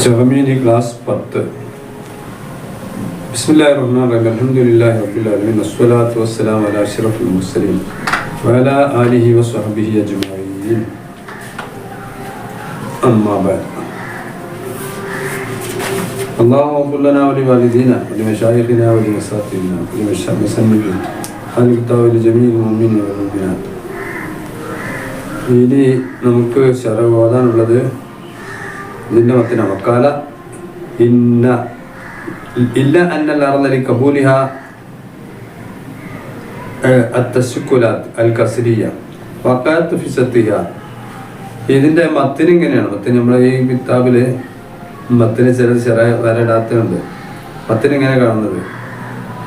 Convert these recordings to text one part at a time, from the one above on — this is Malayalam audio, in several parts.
ജഹമീനി ക്ലാസ് പത്ത് ബിസ്മില്ലാഹിർ റഹ്മാനിർ റഹീം അൽഹംദുലില്ലാഹി റബ്ബിൽ ആലമീൻ വസ്സലാത്തു വസ്സലാമു അലാ അഷ്റഫിൽ മുർസലീൻ വഅലാ ആലിഹി വസ്വഹ്ബിഹി അജ്മഈൻ അമ്മാ ബഅദ് اللهم اغفر لنا ولوالدينا ولمشايخنا ولمساتذتنا ولمسندنا خالق ولجميع المؤمنين والمؤمنات ഇനി നമുക്ക് ശര ഇതിന്റെ മത്തിന വക്കാല. ഇന്ന ഇല്ല അന്നൽ അർന്നലി കബൂലിഹ അത്തശുക്കുലാത്ത് അൽ കസരിയ വക്കാത്ത് ഫിസത്തിയ ഇതിന്റെ മത്തിന് ഇങ്ങനെയാണ്. മത്തിന് നമ്മളെ ഈ കിതാബിൽ മത്തിന് ചില ചെറ വരടാത്തുണ്ട് മത്തിന് ഇങ്ങനെ കാണുന്നത്.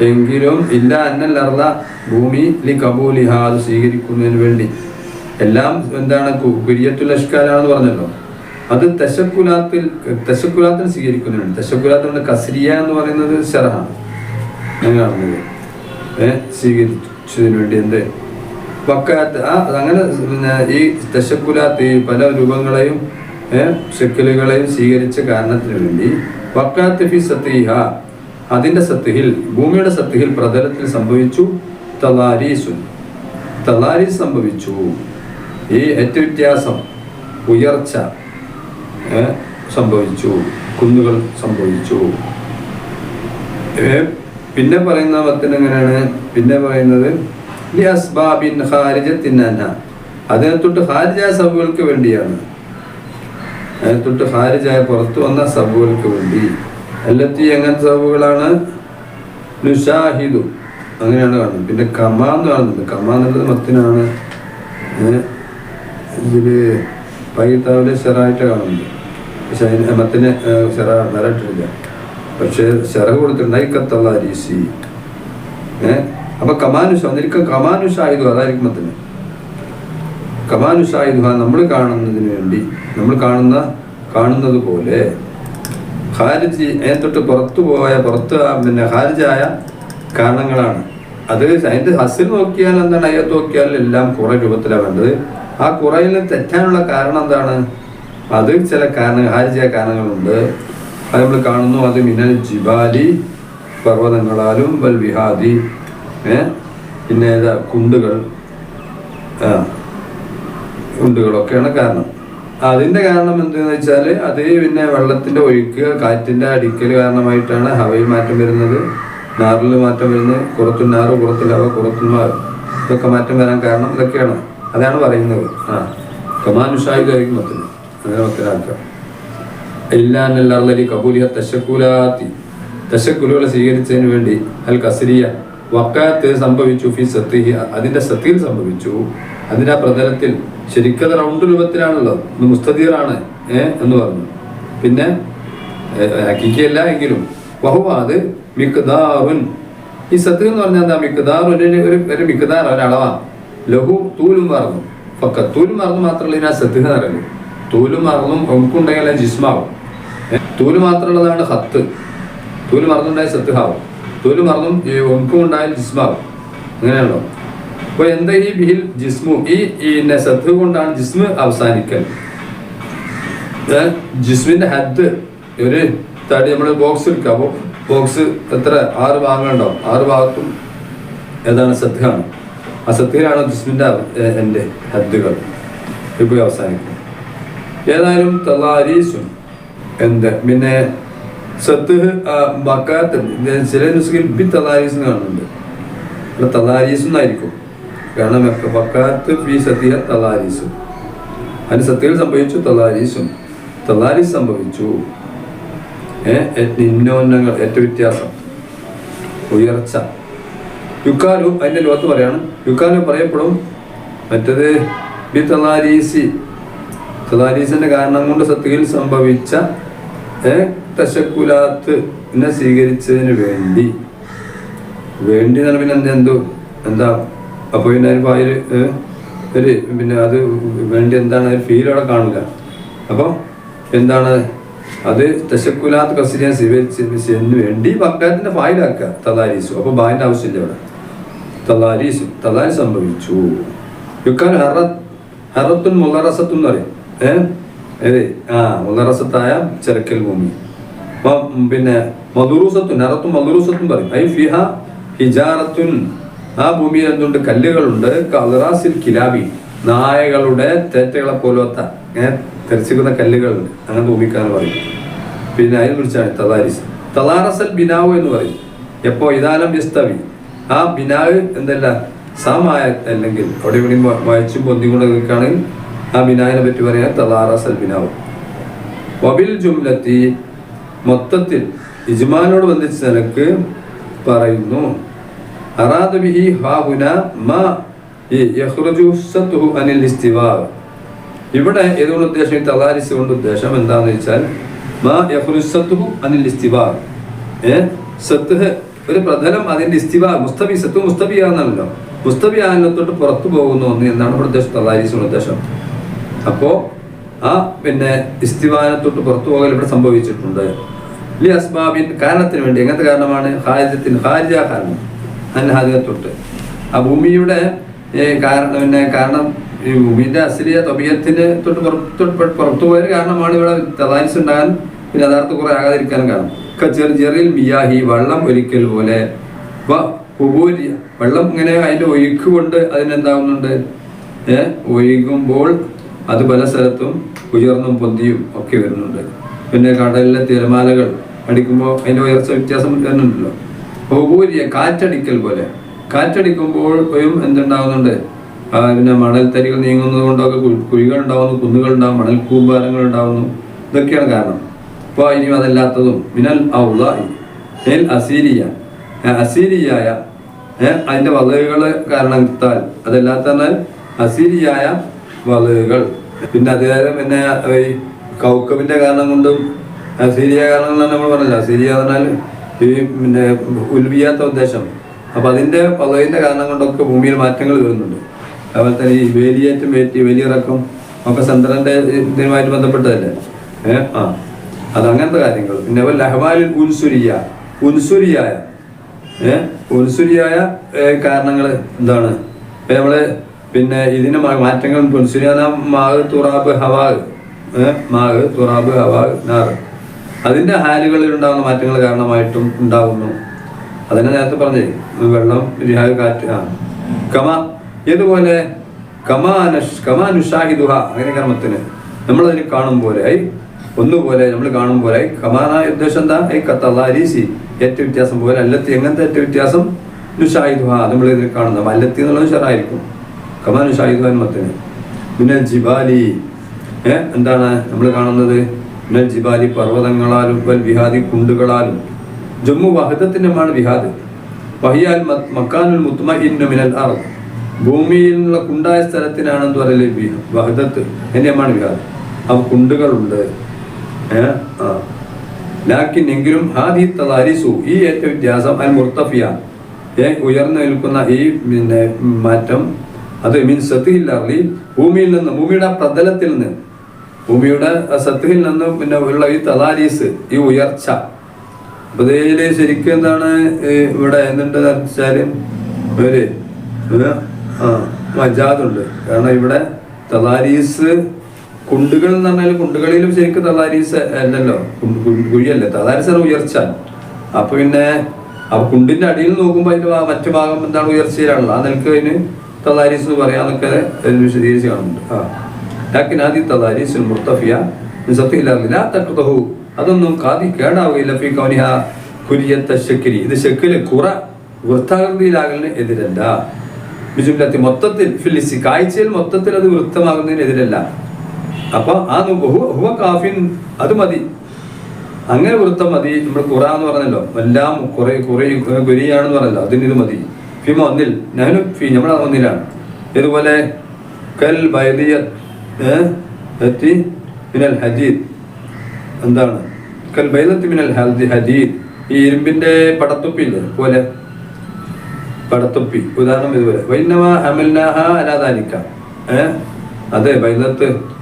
എങ്കിലും ഇല്ല അന്നൽ അർല ഭൂമി ലി കബൂലിഹ അത് സ്വീകരിക്കുന്നതിന് വേണ്ടി. എല്ലാം എന്താണ് കുര്യത്തുൽ അഷ്കാലാണെന്ന് പറഞ്ഞല്ലോ. അത് തശക്കുലാത്തിൽ തശക്കുലാത്തിൽ സ്വീകരിക്കുന്നുണ്ട്. തശക്കുലാത്തിൽ കസരിയ എന്ന് പറയുന്നത് ശരഹാണ് ഞാൻ കാണുന്നത്. ഏ സ്വീകരിച്ചതിന് വേണ്ടി എന്ത്? വക്കാത്ത്. ആ അങ്ങനെ പിന്നെ ഈ തശക്കുലാത്ത് ഈ പല രൂപങ്ങളെയും ഷെക്കലുകളെയും സ്വീകരിച്ച കാരണത്തിന് വേണ്ടി വക്കാത്ത് ഫി സത്തിഹ. അതിന്റെ സത്തിഹിൽ ഭൂമിയുടെ സത്തിഹിൽ പ്രതലത്തിൽ സംഭവിച്ചു തലാരിസു തലാരി സംഭവിച്ചു. ഈ ഏറ്റവ്യത്യാസം ഉയർച്ച. സംഭവിച്ചു കുന്നുകൾ സംഭവിച്ചു പിന്നെ പറയുന്ന മത്തിന് എങ്ങനെയാണ്? പിന്നെ പറയുന്നത്. അതിനെ തൊട്ട് ഹാരിജായ സബുകൾക്ക് വേണ്ടിയാണ്. അതിനെ തൊട്ട് ഹാരിജായ പുറത്തു വന്ന സബുകൾക്ക് വേണ്ടി. എല്ലാത്തി എങ്ങനത്തെ സബുകളാണ് അങ്ങനെയാണ് കാണുന്നത്. പിന്നെ കമ എന്ന് കമാന്നുള്ളത് മത്തിനാണ്. ഏ, ഇതിൽ പൈത്താവിലെ ചെറായിട്ട് കാണുന്നത് പക്ഷെ അതിന് മത്തിന് ചെറ വരട്ടില്ല പക്ഷെ ചെറ കൊടുത്തിട്ടുണ്ട്. ഐക്കത്തുള്ള രീസി. ഏഹ് അപ്പൊ കമാനുഷ ഒന്നിരിക്കും കമാനുഷായുധു അതായിരിക്കും മത്തിന് കമാനുഷായുധു നമ്മൾ കാണുന്നതിന് വേണ്ടി നമ്മൾ കാണുന്ന കാണുന്നത് പോലെ അതിനെ തൊട്ട് പുറത്തു പോയ പുറത്ത് പിന്നെ ഹാരിജായ കാരണങ്ങളാണ്. അത് അതിന്റെ ഹസിൽ നോക്കിയാൽ എന്താണ്? അയ്യത്ത് നോക്കിയാൽ എല്ലാം കുറെ രൂപത്തിലാണ് വേണ്ടത്. ആ കുറയിൽ തെറ്റാനുള്ള കാരണം എന്താണ്? അത് ചില കാരണ ഹാരിജ കാരണങ്ങളുണ്ട്. അത് നമ്മൾ കാണുന്നു അത് മിനൽ ജിബാലി പർവതങ്ങളാലും വൽ വിഹാദി പിന്നെ കുണ്ടുകൾ കുണ്ടുകളൊക്കെയാണ് കാരണം. അതിന്റെ കാരണം എന്തെന്ന് വെച്ചാൽ അത് പിന്നെ വെള്ളത്തിന്റെ ഒഴുക്ക് കാറ്റിന്റെ അടിക്കൽ കാരണമായിട്ടാണ് ഹവയിൽ മാറ്റം വരുന്നത്. നാറിൽ മാറ്റം വരുന്നത് കുറത്തു നാറ് കുറത്തിൽ ഹവ കുറത്തു നാറ് ഇതൊക്കെ മാറ്റം വരാൻ കാരണം ഇതൊക്കെയാണ്. അതാണ് പറയുന്നത്. ആ. കമാനുഷായുധായിരിക്കും മത്തിന് അങ്ങനെ മത്തിനാക്കാം കബൂലിയ തശക്കുലാത്തി. തശക്കുലുകളെ സ്വീകരിച്ചതിന് വേണ്ടി അൽ കസരിയ വക്കാത്ത് സംഭവിച്ചു ഫി സത്തി അതിന്റെ സത്തിയിൽ സംഭവിച്ചു. അതിന്റെ ആ പ്രതലത്തിൽ ശരിക്കത് റൗണ്ട് രൂപത്തിലാണല്ലോ ഇത് മുസ്തദീറാണ് ഏ എന്ന് പറഞ്ഞു. പിന്നെ ഹക്കിക്കല്ല എങ്കിലും വഹുവ അത് ഈ സത്ത് എന്ന് പറഞ്ഞാൽ എന്താ? മിക്ദാർ ഒരു ഒരു മിക്ദാർ ഒരളവാണ് ലഘു തൂലും മറന്നു. ഫക്ക തൂലും മറന്നു മാത്രമല്ല ഇതിനാ സത്ത് നിറഞ്ഞു തൂലും മറന്നും ഒമുക്കുണ്ടെങ്കിൽ ജിസ്മാവും. തൂൽ മാത്രമുള്ളതാണ് ഹത്ത്. തൂൽ മറന്നുണ്ടായ സത്തുഹാവും തൂൽ മറന്നും ഈ ഒമുക്കും ഉണ്ടായാൽ ജിസ്മാവും. അങ്ങനെയാണല്ലോ. അപ്പൊ എന്താ ഈ ബിഹിൽ ജിസ്മു? ഈ പിന്നെ സത്ത് കൊണ്ടാണ് ജിസ്മ് അവസാനിക്കൽ. ജിസ്മിന്റെ ഹത്ത് ഒരു തടി നമ്മൾ ബോക്സ് എടുക്കുക. അപ്പോൾ ബോക്സ് എത്ര? ആറ് ഭാഗങ്ങളുണ്ടാവും ആറ് ഭാഗത്തും ഏതാണ് സത്യാണ് ആ സത്യയിലാണ് ജിസ്മിന്റെ ഏ, എന്റെ ഹദ്ദുകൾ? ഇപ്പോൾ അവസാനിക്കും. ഏതായാലും തലാരീസുൻ എന്ത്? പിന്നെ സത്ത് ബക്കാത്ത് ചില ന്യൂസുകൾ ബി തലാരീസ് കാണുന്നുണ്ട്. ഇവിടെ തലാരീസ് എന്നായിരിക്കും കാരണം ബക്കാത്ത് ബി സത്യ തലാരീസും അതിന് സത്യയിൽ സംഭവിച്ചു തലാരീസും തലാരീസ് സംഭവിച്ചു. ഏഹ് നിന്നോന്നങ്ങൾ ഏറ്റവും വ്യത്യാസം. ഉയർച്ച. യുക്കാലു അതിന്റെ ലോകത്ത് പറയാണ്. യുക്കാലു പറയപ്പെടും മറ്റത് ബി തലാരീസി തലാരീസിന്റെ കാരണം കൊണ്ട് സത്യയിൽ സംഭവിച്ച തശക്കുലാത്ത് എന്നെ സ്വീകരിച്ചതിന് വേണ്ടി. വേണ്ടി എന്ന് പറഞ്ഞാൽ പിന്നെ എന്താ എന്തോ? എന്താ? അപ്പൊ പിന്നെ അതിന് പായൽ ഒരു പിന്നെ അത് വേണ്ടി എന്താണ്? ഒരു ഫീൽ അവിടെ കാണില്ല അപ്പോൾ എന്താണ്? അത് തശക്കുലാത്ത് കസിരിയാൻ സ്വീകരിച്ചതിന് വേണ്ടി വക്കാത്തിന്റെ ഫായിലാക്കുക തലാരീസു അപ്പൊ ബായിന്റെ ആവശ്യമില്ല അവിടെ തലാരീസ് തലാരി സംഭവിച്ചു. യുക്കാൻ ഹറ ഹറത്തുൻ മുലറസത്തും എന്ന് പറയും. ഏഹ് ഏത്? ആ മുദറസത്തായ ചെറുക്കൽ ഭൂമി പിന്നെ മധുറൂസത്തുൻ ഹറത്തും മധുറൂസത്തും പറയും. ഐ ഫിഹ ഹിജാറത്തുൻ. ആ ഭൂമിയിൽ എന്തുണ്ട്? കല്ലുകളുണ്ട്. കലറാസിൽ കിലാബി. നായകളുടെ തേറ്റകളെ പോലത്തെ ഇങ്ങനെ തെരച്ചിക്കുന്ന കല്ലുകളുണ്ട്. അങ്ങനെ ഭൂമിക്കാന്ന് പറയും പിന്നെ അതിനെ കുറിച്ചാണ് തലാരിസ് തലാറസൽ ബിനാവു എന്ന് പറയും. എപ്പോ? ഇതാലം വിസ്തവി ആ ബിനാവ് എന്തല്ല? സാമായ അല്ലെങ്കിൽ അവിടെ ഇവിടെ വായിച്ചും പൊന്തിക്കൊണ്ട് നിൽക്കുകയാണെങ്കിൽ ആ ബിനാവിനെ പറ്റി പറയാൻ തലാറസൽ ബിനാവ്. വബിൽ ജുംലത്തി മൊത്തത്തിൽ ഇജ്മാനോട് ബന്ധിച്ച് നിലയ്ക്ക് പറയുന്നു. അറാദ ബിഹി ഹാഹുന മാ സത്തുഹു അനിൽ ഇവിടെ ഏതുകൊണ്ട് ഉദ്ദേശം? ഈ തലാരിസ് കൊണ്ട് ഉദ്ദേശം എന്താണെന്ന് വെച്ചാൽ മാ യഹ്റുസത്തുഹു സത്തുഹു അനിൽ ഇസ്തിവാ. ഏ? സത്ത് ഒരു പ്രതലം അതിന്റെ ഇസ്തിവ മുസ്തബി സത്വ മുസ്തബി ആണെന്നല്ലോ മുസ്തബി ആനത്തോട്ട് പുറത്തു പോകുന്നു ഒന്ന് എന്നാണ് ഇവിടെ ഉദ്ദേശം ഉദ്ദേശം. അപ്പോ ആ പിന്നെ ഇസ്തിവാനത്തോട്ട് പുറത്തു പോകൽ ഇവിടെ സംഭവിച്ചിട്ടുണ്ട്. ലി അസ്ബാബിൻ കാരണത്തിന് വേണ്ടി എങ്ങനത്തെ കാരണമാണ്? ഹാരിജത്തിന് ഹാരിജ കാരണം. അൻഹാദികത്തൊട്ട് ആ ഭൂമിയുടെ കാരണം പിന്നെ കാരണം ഈ ഭൂമിന്റെ അസ്ലിയ തൊബിയത്തിന് തൊട്ട് പുറത്തു പുറത്തു പോയ കാരണമാണ് ഇവിടെ തലാരിസ് ഉണ്ടാകാൻ പിന്നെ യഥാർത്ഥ കുറെ ആകാതിരിക്കാനും കാരണം. ചെറു ബിയാഹി വെള്ളം ഒരിക്കൽ പോലെ. വ വെള്ളം ഇങ്ങനെ അതിന്റെ ഒഴുക്ക് കൊണ്ട് അതിനെന്താവുന്നുണ്ട്? ഏ ഒഴുകുമ്പോൾ അത് പല സ്ഥലത്തും ഉയർന്നും പൊന്തിയും ഒക്കെ വരുന്നുണ്ട്. പിന്നെ കടലിലെ തിരമാലകൾ അടിക്കുമ്പോൾ അതിന്റെ ഉയർച്ച വ്യത്യാസം വരുന്നുണ്ടല്ലോ. ബഹുഭൂരിയ കാറ്റടിക്കൽ പോലെ. കാറ്റടിക്കുമ്പോൾ എന്തുണ്ടാവുന്നുണ്ട്? പിന്നെ മണൽത്തരികൾ നീങ്ങുന്നത് കൊണ്ടൊക്കെ കുഴികൾ ഉണ്ടാവുന്നു കുന്നുകൾ ഉണ്ടാവും മണൽ കൂമ്പാരങ്ങൾ ഉണ്ടാവുന്നു. ഇതൊക്കെയാണ് കാരണം. അപ്പോൾ ഇനി അതല്ലാത്തതും മിനൽ ഔലായി എൽ അസീരിയ. അസീരിയായ അതിന്റെ വലകൾ കാരണത്താൽ അതല്ലാത്ത അസീരിയായ വളവുകൾ പിന്നെ അതുകാരം പിന്നെ ഈ കാരണം കൊണ്ടും അസീരിയ കാരണം കൊണ്ടാണ് നമ്മൾ പറഞ്ഞില്ല അസീരിയ പറഞ്ഞാൽ ഈ പിന്നെ ഉൽവിയാത്ത ഉദ്ദേശം. അപ്പൊ അതിന്റെ വളവിന്റെ കാരണം കൊണ്ടൊക്കെ ഭൂമിയിൽ മാറ്റങ്ങൾ വരുന്നുണ്ട്. അതുപോലെ തന്നെ ഈ വേലിയേറ്റം വേറ്റി വേലിയിറക്കം ഒക്കെ ചന്ദ്രന്റെ ഇതിനുമായിട്ട് ബന്ധപ്പെട്ടതല്ലേ? ഏഹ് ആ. അത് അങ്ങനത്തെ കാര്യങ്ങൾ. പിന്നെ ലഹബാലിൽ ഉൻസുരിയ. ഉൻസുരിയായ. ഉൻസുരിയായ കാരണങ്ങൾ എന്താണ്? നമ്മൾ പിന്നെ ഇതിന് മാറ്റങ്ങൾ ഉൻസുരിയ മാവ് തുറാബ് ഹവാഗ് മാഗ് തുറാബ് ഹവാഗ് നാറ് അതിന്റെ ഹാലുകളിൽ ഉണ്ടാകുന്ന മാറ്റങ്ങൾ കാരണമായിട്ടും ഉണ്ടാകുന്നു അതന്നെ നേരത്തെ പറഞ്ഞേ വെള്ളം രിഹാവ് കാറ്റ് ആ. കമ ഇതുപോലെ കമാനുഷ് കമാനുഷാഹിദുഹ അങ്ങനെ കർമ്മത്തിന് നമ്മളതിന് കാണും പോലെ. ഒന്നുപോലെ നമ്മൾ കാണും പോലെ. കമാന ഉദ്ദേശം എന്താ? ഈ കത്തലാരീസി ഏറ്റവും വ്യത്യാസം പോലെ അല്ലത്തി. എങ്ങനത്തെ ഏറ്റവും വ്യത്യാസം? നുഷായുധ നമ്മൾ ഇതിൽ കാണുന്ന. അല്ലത്തി എന്നുള്ളത് ഷറായിരിക്കും കമാനുഷാഹിദുഹ മത്തിന് പിന്നെ ജിബാലി. ഏർ എന്താണ് നമ്മൾ കാണുന്നത്? പിന്നെ ജിബാലി പർവതങ്ങളാലും വൽ വിഹാദി കുണ്ടുകളാലും. ജമ്മു വഹദത്തിനുമാണ് വിഹാദ്. വഹിയാൽ മക്കാനുൽ മുത്തുമ മിനൽ അർ ഭൂമിയിൽ നിന്നുള്ള കുണ്ടായ സ്ഥലത്തിനാണെന്ന് പറയൽ വി- വഹദത്ത്. എന്നെയാണ് വിഹാദ്. ആ കുണ്ടുകളുണ്ട്. ലാക്കിൻ എങ്കിലും ഹാദി തലാരിസു ഈ ഏറ്റ വ്യത്യാസം അൽ മുർത്തഫിയ ഉയർന്നു നിൽക്കുന്ന ഈ പിന്നെ മാറ്റം അത് മീൻ സത്തിഹിൽ അർലി ഭൂമിയിൽ നിന്ന് ഭൂമിയുടെ പ്രതലത്തിൽ നിന്ന്. ഭൂമിയുടെ സത്തിഹിൽ നിന്ന് പിന്നെ ഉള്ള ഈ തലാരീസ് ഈ ഉയർച്ച. അപ്പൊ ഇതിൽ ശരിക്കും എന്താണ് ഇവിടെ എന്തുണ്ടെന്ന് വെച്ചാൽ? ഒരു മജാദുണ്ട് കാരണം ഇവിടെ തലാരീസ് കുണ്ടുകൾ എന്ന് പറഞ്ഞാൽ കുണ്ടുകളിലും ശരിക്കും തള്ളാരീസ് അല്ലല്ലോ. കുഴിയല്ലേ? തള്ളാരീസാണ് ഉയർച്ച. അപ്പൊ പിന്നെ ആ കുണ്ടിന്റെ അടിയിൽ നോക്കുമ്പോൾ അതിന്റെ മറ്റു ഭാഗം എന്താണ് ഉയർച്ചയിലാണല്ലോ ആ നിലയ്ക്ക് അതിന് തള്ളാരീസ് എന്ന് പറയാന്നൊക്കെ വിശദീകരിച്ച് കാണുന്നുണ്ട്. ആ. മുർത്തഫിയ സത്യമില്ലാതില്ല അതൊന്നും കാതി കേടാവുകയില്ല. ഫി കൗനിഹ കുരിയത്ത ശക്കിരി ഇത് ശക്കിൽ കുറ വൃത്താകൃതിയിലാകലിന് എതിരല്ല. മൊത്തത്തിൽ ഫില്ലിസി കാഴ്ചയിൽ മൊത്തത്തിൽ അത് വൃത്തമാകുന്നതിനെതിരല്ല എതിരല്ല അപ്പൊ ആ ഹുവ- കാഫിൻ അത് മതി. അങ്ങനെ വൃത്തം മതി. നമ്മൾ ഖുറ എന്ന് പറഞ്ഞല്ലോ. എല്ലാം കുറെ കുറെ ഗുരിയാണെന്ന് പറഞ്ഞല്ലോ. അതിന് ഇത് മതി. ഫിമ ഒന്നിൽ. ഞാനും ഫി നമ്മൾ ഒന്നിലാണ്. ഇതുപോലെ കൽ ബൈദിയ എത്തി മിനൽ ഹജീദ്. എന്താണ്? കൽ ബൈദത്തി മിനൽ ഹൽദി ഹജീദ്. ഈ ഇരുമ്പിന്റെ പടത്തൊപ്പില്ലേ പോലെ പടത്തൊപ്പി. ഉദാഹരണം ഇതുപോലെ. വൈനവ അമൽനാഹ അലാദാനിക്ക ഏഹ് അതെ ബൈദത്ത്.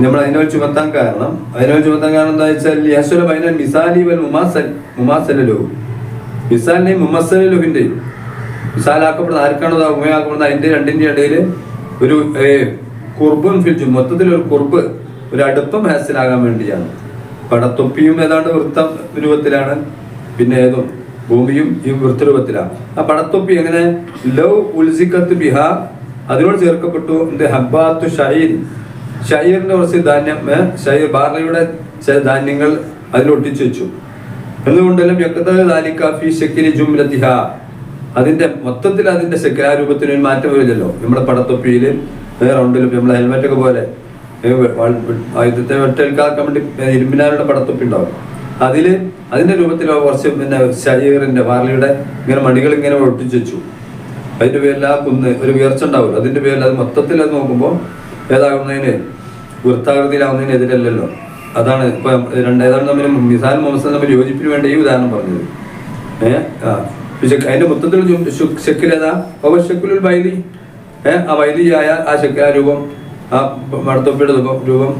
നമ്മൾ അതിനെ വെച്ച് ചുമത്താൻ കാരണം. അതിനെ വെച്ച് ചുമത്താൻ കാരണം എന്താ വെച്ചാൽ യശ്വര ബൈനൽ മിസാലി വൽ മുമാസൽ മുമാസലു മിസാലിനെ മുമസലുഹിന്റെയും മിസാലാക്കപ്പെടുന്ന ആർക്കാണോ ഉമയാക്കപ്പെടുന്ന അതിന്റെ രണ്ടിന്റെ ഇടയിൽ ഒരു കുർബും ഫിൽജും മൊത്തത്തിൽ ഒരു കുർബ് ഒരു അടുപ്പം ഹാസിലാകാൻ വേണ്ടിയാണ്. പടത്തൊപ്പിയും ഏതാണ്ട് വൃത്ത രൂപത്തിലാണ്. പിന്നെ ഏതും ഭൂമിയും ഈ വൃത്തരൂപത്തിലാണ്. ആ പടത്തൊപ്പി എങ്ങനെ? ലവ് ഉൽസിക്കത്ത് ബിഹ. അതിനോട് ചേർക്കപ്പെട്ടു ഹബ്ബാത്തു ഷൈൻ. ഷൈറിന്റെ കുറച്ച് ധാന്യം ഷൈർ ബാർലയുടെ ചില ധാന്യങ്ങൾ അതിലൊട്ടിച്ചു വെച്ചു. എന്നുകൊണ്ടെല്ലാം യക്കത്താലിക്കാഫി ശക്കിരി ജുംലത്തിഹ അതിന്റെ മൊത്തത്തിൽ അതിന്റെ ശക്രാരൂപത്തിന് ഒരു മാറ്റം വരില്ലല്ലോ. നമ്മുടെ പടത്തൊപ്പിയിൽ റൗണ്ടിലും നമ്മളെ ഹെൽമെറ്റ് ഒക്കെ പോലെ ആയുധത്തെ വെട്ടേൽക്കാക്കാൻ വേണ്ടി ഇരുമ്പിനാരുടെ പടത്തൊപ്പി ഉണ്ടാവും. അതിൽ അതിന്റെ രൂപത്തിൽ കുറച്ച് പിന്നെ ഷൈറിന്റെ ബാർലിയുടെ ഇങ്ങനെ മണികൾ ഇങ്ങനെ ഒട്ടിച്ചു വെച്ചു. അതിന്റെ പേരിൽ ആ കുന്ന് ഒരു ഉയർച്ച ഉണ്ടാവില്ല അതിന്റെ പേരിൽ അത് മൊത്തത്തിൽ അത് നോക്കുമ്പോൾ ഏതാകുന്നതിന് വൃത്താകൃതിയിലാവുന്നതിന് എതിരല്ലല്ലോ അതാണ് ഇപ്പൊ രണ്ടേതാണ് തമ്മിൽ മിസാൻ മുഹമ്മദ് തമ്മിൽ യോജിപ്പിന് വേണ്ടി ഈ ഉദാഹരണം പറഞ്ഞത്. ഏഹ് അതിന്റെ മൊത്തത്തിൽ ഏതാ? പവർ ഷെക്കിലുൽ വൈലി ഏഹ് ആ വൈലിയായ ആ ഷെക്കിൽ ആ രൂപം ആ മടത്തൊപ്പിയുടെ രൂപം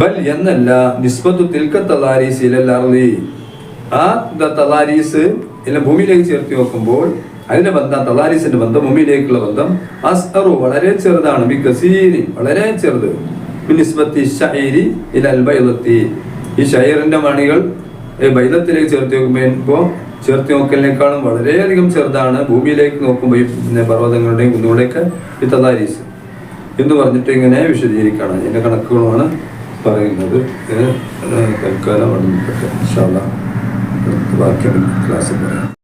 ബൽ എന്നല്ല നിസ്ബത്തു തിൽക്ക തലാരീസ് ഇലല്ലി ആ തലാരീസ് എല്ലാം ഭൂമിയിലേക്ക് ചേർത്ത് നോക്കുമ്പോൾ അതിന്റെ ബന്ധം തലാരീസിന്റെ ബന്ധം മുമ്മിലേക്കുള്ള ബന്ധം അസ്അറു വളരെ ചെറുതാണ് ബികസീരി വളരെ ചെറുത്. നിസ്ബത്തി ഷൈരി ഇലൽ ബൈലത്തി ഈ ഷൈറിന്റെ മണികൾ ബൈദത്തിലേക്ക് ചേർത്ത് നോക്കുമ്പോൾ ചേർത്ത് നോക്കലിനേക്കാളും വളരെയധികം ചെറുതാണ്. ഭൂമിയിലേക്ക് നോക്കുമ്പോൾ ഈ പർവതങ്ങളുടെയും കുന്നുകളുടെയൊക്കെ ഈ തലാരീസ് എന്ന് പറഞ്ഞിട്ട് ഇങ്ങനെ വിശദീകരിക്കുകയാണ് അതിന്റെ കണക്കുകളുമാണ് പറയുന്നത്. തൽക്കാലം. അടുത്ത ബാക്കി ക്ലാസ്സിൽ പറയാം